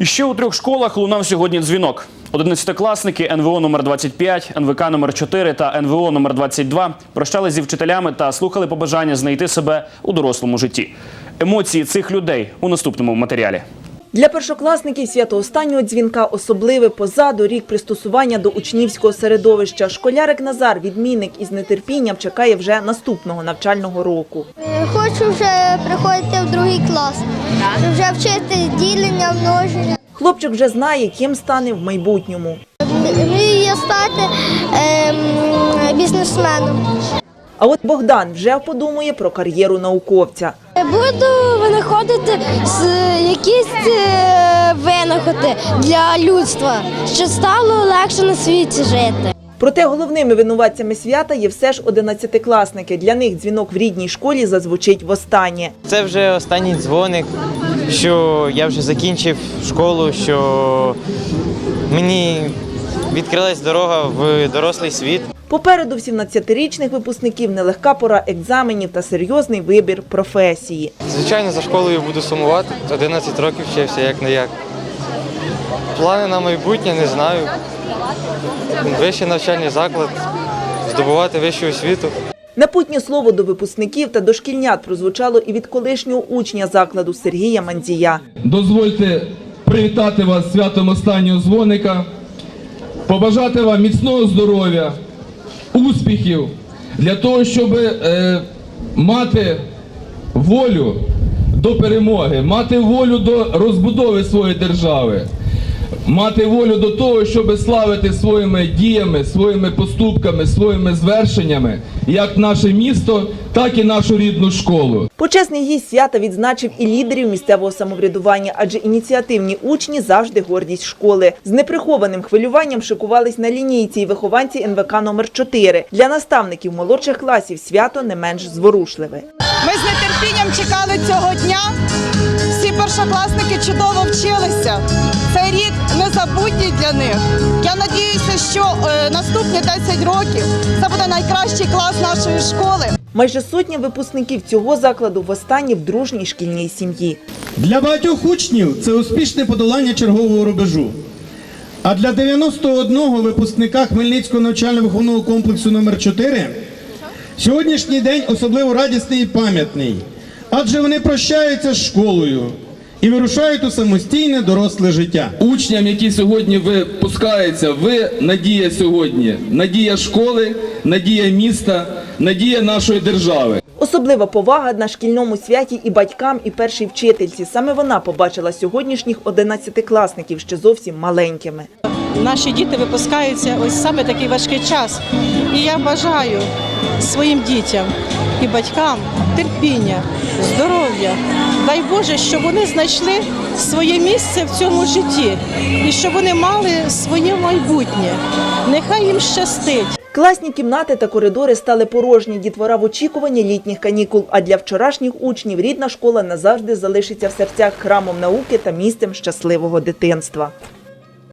І ще у трьох школах лунав сьогодні дзвінок. Одинадцятикласники НВО номер 25, НВК номер 4 та НВО номер 22 прощали зі вчителями та слухали побажання знайти себе у дорослому житті. Емоції цих людей у наступному матеріалі. Для першокласників свято останнього дзвінка особливе позаду рік пристосування до учнівського середовища. Школярик Назар, відмінник із нетерпінням, чекає вже наступного навчального року. Е, Хочу вже приходити в клас, вже вчити ділення, множення. Хлопчик вже знає, ким стане в майбутньому. Мрію я стати ем, бізнесменом. А от Богдан вже подумує про кар'єру науковця. Буду винаходити якісь е, винаходи для людства, щоб стало легше на світі жити. Проте головними винуватцями свята є все ж одинадцятикласники. Для них дзвінок в рідній школі зазвучить востаннє. Це вже останній дзвоник, що я вже закінчив школу, що мені відкрилась дорога в дорослий світ. Попереду в 17-річних випускників нелегка пора екзаменів та серйозний вибір професії. Звичайно, за школою буду сумувати. 11 років вчився, як не як. Плани на майбутнє не знаю. Вищий навчальний заклад, здобувати вищу освіту. Напутнє слово до випускників та дошкільнят прозвучало і від колишнього учня закладу Сергія Мандзія. Дозвольте привітати вас святом останнього дзвоника, побажати вам міцного здоров'я, успіхів для того, щоб е, мати волю до перемоги, мати волю до розбудови своєї держави, мати волю до того, щоб славити своїми діями, своїми поступками, своїми звершеннями як наше місто, так і нашу рідну школу. Почесний гість свята відзначив і лідерів місцевого самоврядування, адже ініціативні учні завжди гордість школи. З неприхованим хвилюванням шикувались на лінійці й вихованці НВК номер 4 Для наставників молодших класів свято не менш зворушливе. Ми з нетерпінням чекали цього дня. Всі першокласники чудово вчилися. Цей рік незабутній для них. Я надіюся, що е, наступні 10 років це буде найкращий клас нашої школи. Майже сотня випускників цього закладу востаннє в дружній шкільній сім'ї. Для багатьох учнів це успішне подолання чергового рубежу. А для 91 випускника Хмельницького навчально-виховного комплексу номер 4 сьогоднішній день особливо радісний і пам'ятний, адже вони прощаються з школою і вирушають у самостійне доросле життя. Учням, які сьогодні випускаються, ви надія сьогодні, надія школи, надія міста, надія нашої держави. Особлива повага на шкільному святі і батькам, і першій вчительці. Саме вона побачила сьогоднішніх одинадцятикласників ще зовсім маленькими. наші діти випускаються ось саме такий важкий час. І я бажаю своїм дітям і батькам терпіння, здоров'я. Дай Боже, щоб вони знайшли своє місце в цьому житті і щоб вони мали своє майбутнє. Нехай їм щастить. Класні кімнати та коридори стали порожні. Дітвора в очікуванні літніх канікул. А для вчорашніх учнів рідна школа назавжди залишиться в серцях храмом науки та місцем щасливого дитинства.